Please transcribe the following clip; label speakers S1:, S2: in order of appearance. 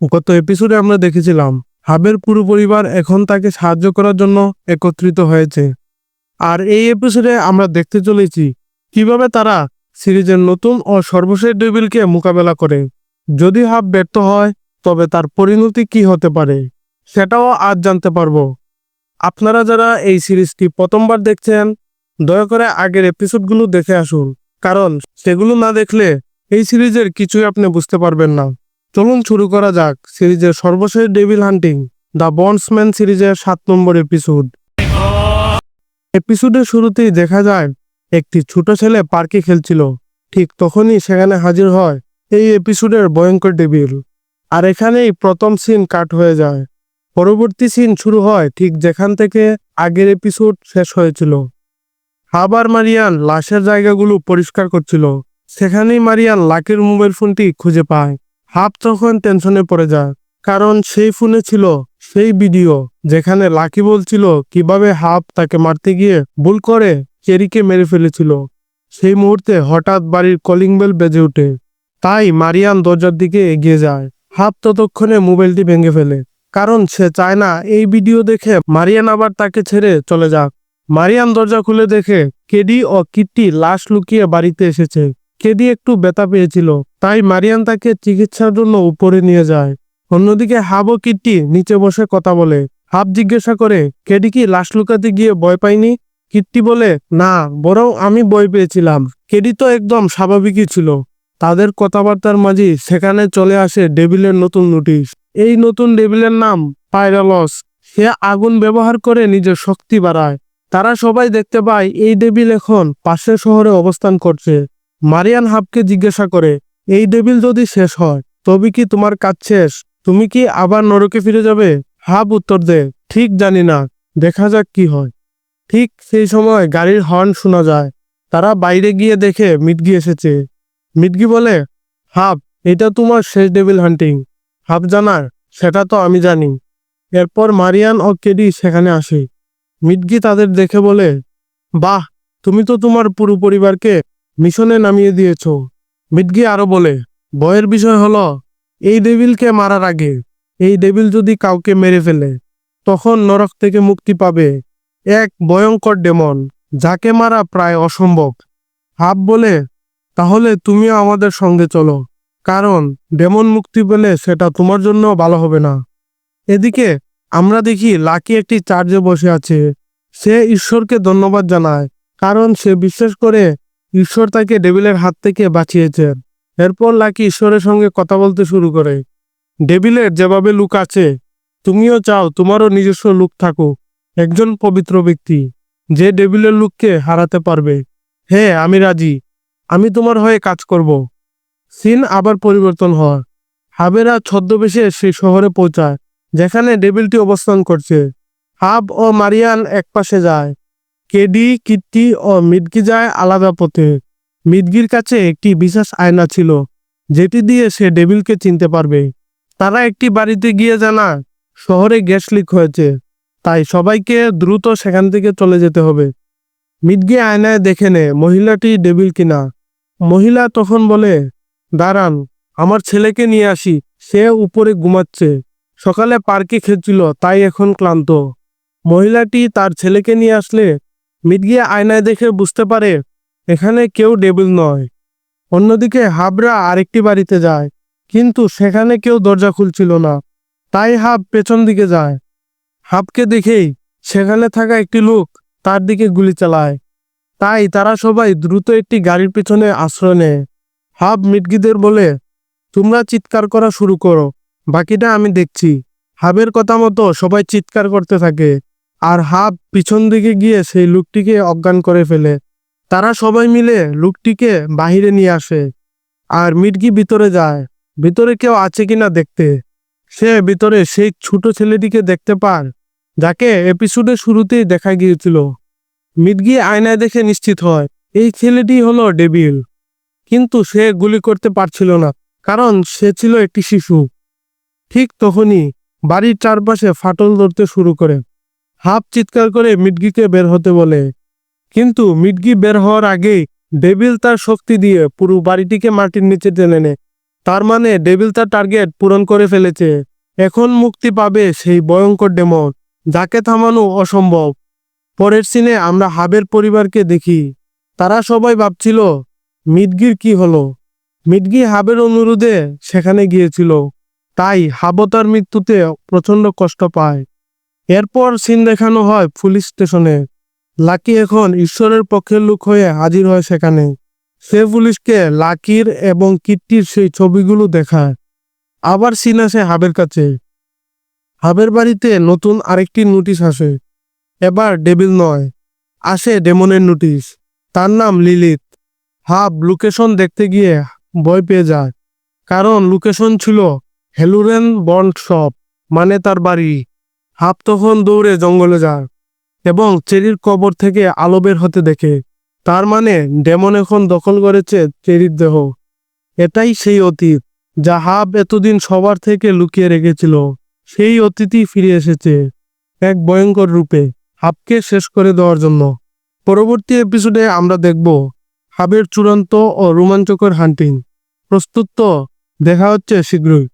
S1: গত এপিসোডে আমরা দেখেছিলাম, হাবের পুরো পরিবার এখন তাকে সাহায্য করার জন্য একত্রিত হয়েছে। আর এই এপিসোডে আমরা দেখতে চলেছি, কীভাবে তারা সিরিজের নতুন ও সর্বশেষ ডেবিলকে মোকাবেলা করে। যদি হাব ব্যর্থ হয়, তবে তার পরিণতি কি হতে পারে, সেটাও আজ জানতে পারব। আপনারা যারা এই সিরিজটি প্রথমবার দেখছেন, দয়া করে আগের এপিসোডগুলো দেখে আসুন, কারণ সেগুলো না দেখলে এই সিরিজের কিছুই আপনি বুঝতে পারবেন না। চলুন শুরু করা যাক সিরিজের সর্বশেষ ডেভিল হান্টিং, দ্য বন্ডসম্যান সিরিজের সাত নম্বর এপিসোড। এপিসোডের শুরুতেই দেখা যায়, একটি ছোট ছেলে পার্কে খেলছিল। ঠিক তখনই সেখানে হাজির হয় এই এপিসোডের ভয়ঙ্কর ডেভিল। আর এখানেই প্রথম সিন কাট হয়ে যায়। পরবর্তী সিন শুরু হয় ঠিক যেখান থেকে আগের এপিসোড শেষ হয়েছিল। হাবার মারিয়ান লাশের জায়গাগুলো পরিষ্কার করছিল। সেখানেই মারিয়ান লাকের মোবাইল ফোনটি খুঁজে পায়। হাব তখন টেনশনে পড়ে যায়, কারণ সেই ফোনে ছিল সেই ভিডিও যেখানে লাকি বলছিল কীভাবে হাফ তাকে মারতে গিয়ে ভুল করে চেরিকে মেরে ফেলেছিল। সেই মুহূর্তে হঠাৎ বাড়ির কলিং বেল বেজে ওঠে, তাই মারিয়ান দরজার দিকে এগিয়ে যায়। হাফ ততক্ষণে মোবাইলটি ভেঙে ফেলে, কারণ সে চায় না এই ভিডিও দেখে মারিয়ান আবার তাকে ছেড়ে চলে যাক। মারিয়ান দরজা খুলে দেখে কেডি ও কিট্টি লাশ লুকিয়ে বাড়িতে এসেছে। কেডি একটু ব্যথা পেয়েছিল, তাই মারিয়ান তাকে চিকিৎসার জন্য উপরে নিয়ে যায়। অন্যদিকে হাব ও কিট্টি নিচে বসে কথা বলে, হাব জিজ্ঞাসা করে, কেডি কি লাশ লুকাতে গিয়ে ভয় পায়নি? কিট্টি বলে, না, বরং আমি ভয় পেয়েছিলাম। কেডি তো একদম স্বাভাবিকই ছিল। তাদের কথাবার্তার মাঝে সেখানে চলে আসে ডেভিলের নতুন নোটিশ। এই নতুন ডেভিলের নাম পাইরালস। সে আগুন ব্যবহার করে নিজের শক্তি বাড়ায়। তারা সবাই দেখতে পায়, এই ডেভিল এখন পাশের শহরে অবস্থান করছে। মারিয়ান হাবকে জিজ্ঞাসা করে, এই ডেভিল যদি শেষ হয়, তবে কি তোমার কাজ শেষ? তুমি কি আবার নরকে ফিরে যাবে? হাব উত্তর দে ঠিক জানি না, দেখা যাক কি হয়। ঠিক সেই সময় গাড়ির হর্ন শোনা যায়। তারা বাইরে গিয়ে দেখে মিটগি এসেছে। মিটগি বলে, হাব, এটা তোমার শেষ ডেভিল হান্টিং। হাব জানার সেটা তো আমি জানি। এরপর মারিয়ান ও কেডি সেখানে আসে। মিটগি তাদের দেখে বলে, বাহ, তুমি তো তোমার পুরো পরিবারকে মিশনে নামিয়ে দিয়েছ। মিটগি আরও বলে, ভয়ের বিষয় হলো, এই ডেভিলকে মারার আগে, এই ডেভিল যদি কাউকে মেরে ফেলে, তখন নরক থেকে মুক্তি পাবে এক ভয়ঙ্কর ডেমন, যাকে মারা প্রায় অসম্ভব। হাব বলে, তাহলে তুমিও আমাদের সঙ্গে চলো, কারণ ডেমন মুক্তি পেলে সেটা তোমার জন্য ভালো হবে না। এদিকে আমরা দেখি লাকি একটি চার্জে বসে আছে। সে ঈশ্বরকে ধন্যবাদ জানায়, কারণ সে বিশ্বাস করে ঈশ্বর তাকে ডেভিলের হাত থেকে বাঁচিয়েছেন। এরপর লাকি ঈশ্বরের সঙ্গে কথা বলতে শুরু করে। ডেভিলের যেভাবে লুক আছে, তুমিও চাও তোমারও নিজস্ব লুক থাকুক, একজন পবিত্র ব্যক্তি, যে ডেভিলের লুককে হারাতে পারবে। হ্যাঁ আমি রাজি, আমি তোমার হয়ে কাজ করব। সিন আবার পরিবর্তন হয়। হাবেরা ছদ্মবেশে সেই শহরে পৌঁছায়, যেখানে ডেভিলটি অবস্থান করছে। হাব ও মারিয়ান একপাশে যায়। কেডি কিট্টি ও মিডকি যায় আলাদা পথে। মিডগির কাছে একটি বিশেষ আয়না ছিল, যেটি দিয়ে সে ডেভিলকে চিনতে পারবে। তারা একটি বাড়িতে গিয়ে জানায় শহরে গ্যাস লিক হয়েছে, তাই সবাইকে দ্রুত সেখান থেকে চলে যেতে হবে। মিডগি আয়নায় দেখে নে, মহিলাটি ডেভিল কিনা। মহিলা তখন বলে, দাঁড়ান, আমার ছেলেকে নিয়ে আসি, সে উপরে ঘুমাচ্ছে। সকালে পার্কে খেলছিল, তাই এখন ক্লান্ত। মহিলাটি তার ছেলেকে নিয়ে আসলে মিডগিয়া আয়নায় দেখে বুঝতে পারে, এখানে কেউ ডেবিল নয়। অন্যদিকে হাবরা আরেকটি বাড়িতে যায়, কিন্তু সেখানে কেউ দরজা খুলছিল না। তাই হাব পেছন দিকে যায়। হাবকে দেখেই সেখানে থাকা একটি লোক তার দিকে গুলি চালায়। তাই তারা সবাই দ্রুত একটি গাড়ির পেছনে আশ্রয় নেয়। হাব মিটগিদের বলে, তোমরা চিৎকার করা শুরু করো, বাকিটা আমি দেখছি। হাবের কথা মতো সবাই চিৎকার করতে থাকে। আর হাব পিছন দিকে গিয়ে সেই লোকটিকে অজ্ঞান করে ফেলে। তারা সবাই মিলে লোকটিকে বাহিরে নিয়ে আসে আর মিটগি ভিতরে যায়। ভিতরে কেউ আছে কিনা দেখতে। সে ভিতরে সেই ছোট ছেলেটিকে দেখতে পান যাকে এপিসোডের শুরুতেই দেখা গিয়েছিল। মিটগি আয়নায় দেখে নিশ্চিত হয়, এই ছেলেটি হলো ডেবিল কিন্তু সে গুলি করতে পারছিল না, কারণ সে ছিল একটি শিশু। ঠিক তখনই বাড়ির চারপাশে ফাটল ধরতে শুরু করে। হাফ চিৎকার করে মিটগিকে বের হতে বলে। কিন্তু মিটগি বের হওয়ার আগেই ডেভিল তার শক্তি দিয়ে পুরো বাড়িটিকে মাটির নিচে টেনে নেয়। তার মানে ডেভিল তার টার্গেট পূরণ করে ফেলেছে। এখন মুক্তি পাবে সেই ভয়ঙ্কর ডেমন, যাকে থামানো অসম্ভব। পরের সিনে আমরা হাবের পরিবারকে দেখি। তারা সবাই ভাবছিল মিদগির কি হলো? মিদগি হাবের অনুরোধে সেখানে গিয়েছিল। তাই হাবও তার মৃত্যুতে প্রচণ্ড কষ্ট পায়। এরপর সিন দেখানো হয় পুলিশ স্টেশনে। লাকি এখন ঈশ্বরের পক্ষের লোক হয়ে হাজির হয় সেখানে। সে পুলিশকে লাকির এবং কিট্টির সেই ছবিগুলো দেখায়। আবার সিন আসে হাবের কাছে। হাবের বাড়িতে নতুন আরেকটি নোটিশ আসে। এবার ডেবিল নয়, আসে ডেমনের নোটিশ। তার নাম লিলিত হাব লোকেশন দেখতে গিয়ে ভয় পেয়ে যায়। কারণ লোকেশন ছিল হেলুরেন বন্ড শপ মানে তার বাড়ি। হাব তখন দৌড়ে জঙ্গলে যায় এবং চেরির কবর থেকে আলো বের হতে দেখে। তার মানে ডেমন এখন দখল করেছে চেরির দেহ। এটাই সেই অতীত যা হাব এতদিন সবার থেকে লুকিয়ে রেখেছিল। সেই অতীতই ফিরে এসেছে এক ভয়ঙ্কর রূপে হাবকে শেষ করে দেওয়ার জন্য। পরবর্তী এপিসোডে আমরা দেখব হাবের চূড়ান্ত ও রোমাঞ্চকর হান্টিং। প্রস্তুত তো, দেখা হচ্ছে শীঘ্রই।